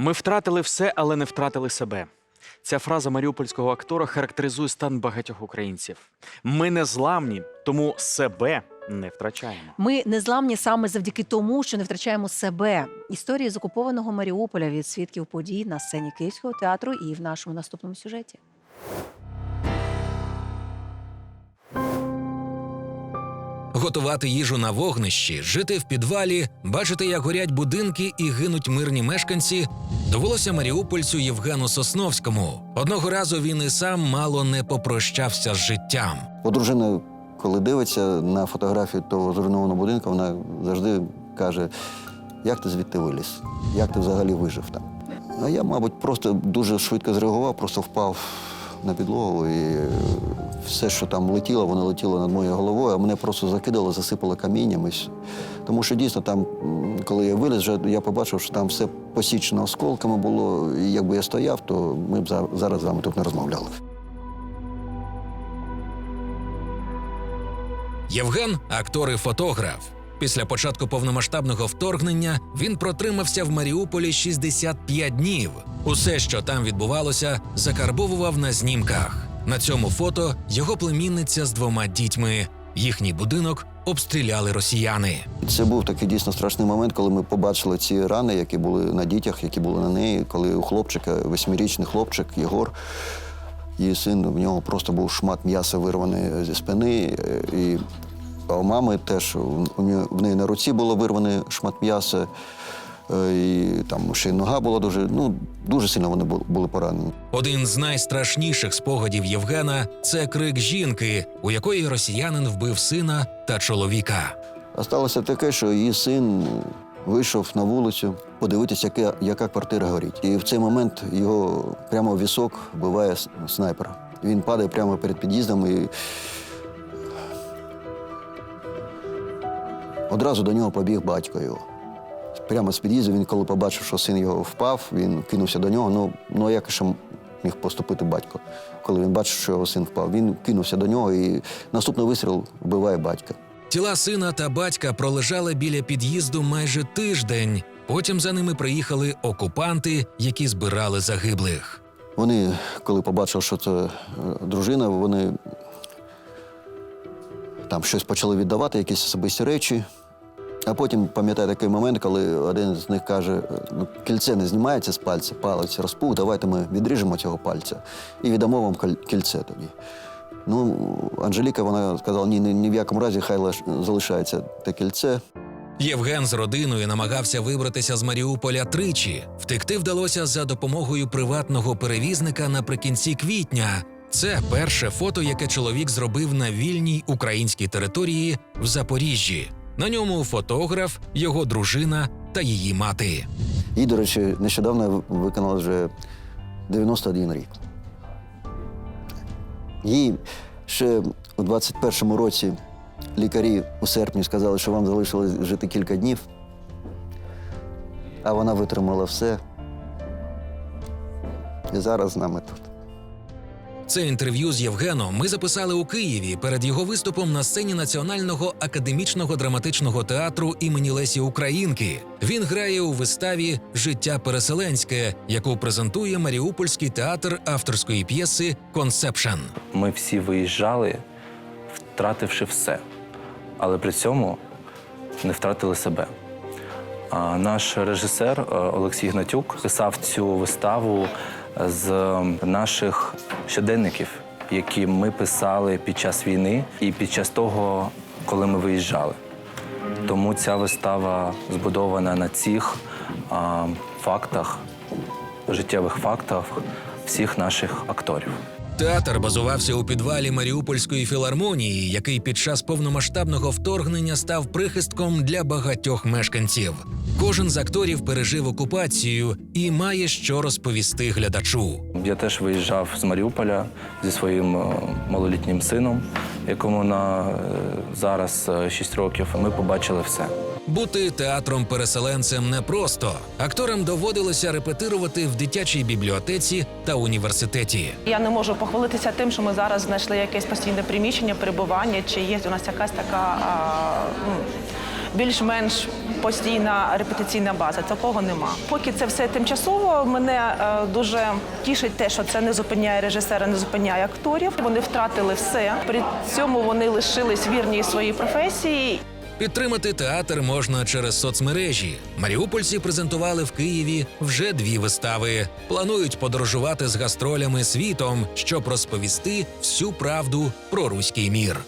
Ми втратили все, але не втратили себе. Ця фраза маріупольського актора характеризує стан багатьох українців. Ми не зламні, тому себе не втрачаємо. Ми не зламні саме завдяки тому, що не втрачаємо себе. Історії з окупованого Маріуполя від свідків подій на сцені Київського театру і в нашому наступному сюжеті. Готувати їжу на вогнищі, жити в підвалі, бачити, як горять будинки і гинуть мирні мешканці, довелося маріупольцю Євгену Сосновському. Одного разу він і сам мало не попрощався з життям. Бо дружина, коли дивиться на фотографію того зруйнованого будинку, вона завжди каже: як ти звідти виліз? Як ти взагалі вижив там? А я, мабуть, просто дуже швидко зреагував, просто впав на підлогу і е, все, що там летіло, воно летіло над моєю головою, а мене просто закидало, засипало камінням. і все. Тому що дійсно там, коли я виліз, вже я побачив, що там все посічено осколками було. І якби я стояв, то ми б зараз з вами тут не розмовляли. Євген актор і фотограф. Після початку повномасштабного вторгнення він протримався в Маріуполі 65 днів. Усе, що там відбувалося, закарбовував на знімках. На цьому фото його племінниця з двома дітьми. Їхній будинок обстріляли росіяни. Це був такий дійсно страшний момент, коли ми побачили ці рани, які були на дітях, які були на неї. Коли у хлопчика, восьмирічний хлопчик Єгор, її син, в нього просто був шмат м'яса вирваний зі спини. е, І а у мами теж у неї, в неї на руці було вирваний шмат м'яса. е, І там ще й нога була дуже, ну, дуже сильно вони були поранені. Один з найстрашніших спогадів Євгена це крик жінки, у якої росіянин вбив сина та чоловіка. А сталося таке, що її син вийшов на вулицю подивитися, яка, яка квартира горить. І в цей момент його прямо в вісок вбиває снайпер. Він падає прямо перед під'їздом і одразу до нього побіг батько його. Прямо з під'їзду він, коли побачив, що син його впав, він кинувся до нього. Ну, ну як ще міг поступити батько, коли він бачив, що його син впав. Він кинувся до нього і наступний вистріл вбиває батька. Тіла сина та батька пролежали біля під'їзду майже тиждень. Потім за ними приїхали окупанти, які збирали загиблих. Вони, коли побачили, що це е, дружина, вони там щось почали віддавати, якісь особисті речі. А потім пам'ятаю такий момент, коли один з них каже: ну, кільце не знімається з пальця, палець розпух, давайте ми відріжемо цього пальця і віддамо вам кільце тоді. Ну, Анжеліка вона сказала, ні, ні, в якому разі хай лиш- залишається те кільце. Євген з родиною намагався вибратися з Маріуполя тричі. Втекти вдалося за допомогою приватного перевізника наприкінці квітня. Це перше фото, яке чоловік зробив на вільній українській території в Запоріжжі. На ньому фотограф, його дружина та її мати. Їй, до речі, нещодавно виконала вже 91 рік. Їй ще у 21-му році лікарі у серпні сказали, що вам залишилось жити кілька днів, а вона витримала все. І зараз з нами тут. Це інтерв'ю з Євгеном ми записали у Києві перед його виступом на сцені Національного академічного драматичного театру імені Лесі Українки. Він грає у виставі Життя переселенське, яку презентує Маріупольський театр авторської п'єси Консепшн. Ми всі виїжджали, втративши все, але при цьому не втратили себе. А Наш режисер е, Олексій Гнатюк писав цю виставу з наших щоденників, які ми писали під час війни і під час того, коли ми виїжджали. Тому ця вистава збудована на цих а, фактах, життєвих фактах всіх наших акторів. Театр базувався у підвалі Маріупольської філармонії, який під час повномасштабного вторгнення став прихистком для багатьох мешканців. Кожен з акторів пережив окупацію і має що розповісти глядачу. Я теж виїжджав з Маріуполя зі своїм е, малолітнім сином, якому на е, зараз 6 років. Ми побачили все. Бути театром-переселенцем непросто. Акторам доводилося репетирувати в дитячій бібліотеці та університеті. Я не можу похвалитися тим, що ми зараз знайшли якесь постійне приміщення, перебування, чи є у нас якась така ну, більш-менш постійна репетиційна база. Такого нема. Поки це все тимчасово, мене е, дуже тішить те, що це не зупиняє режисера, не зупиняє акторів. Вони втратили все. При цьому вони лишились вірні своїй професії. Підтримати театр можна через соцмережі. Маріупольці презентували в Києві вже дві вистави. Планують подорожувати з гастролями світом, щоб розповісти всю правду про руський мір.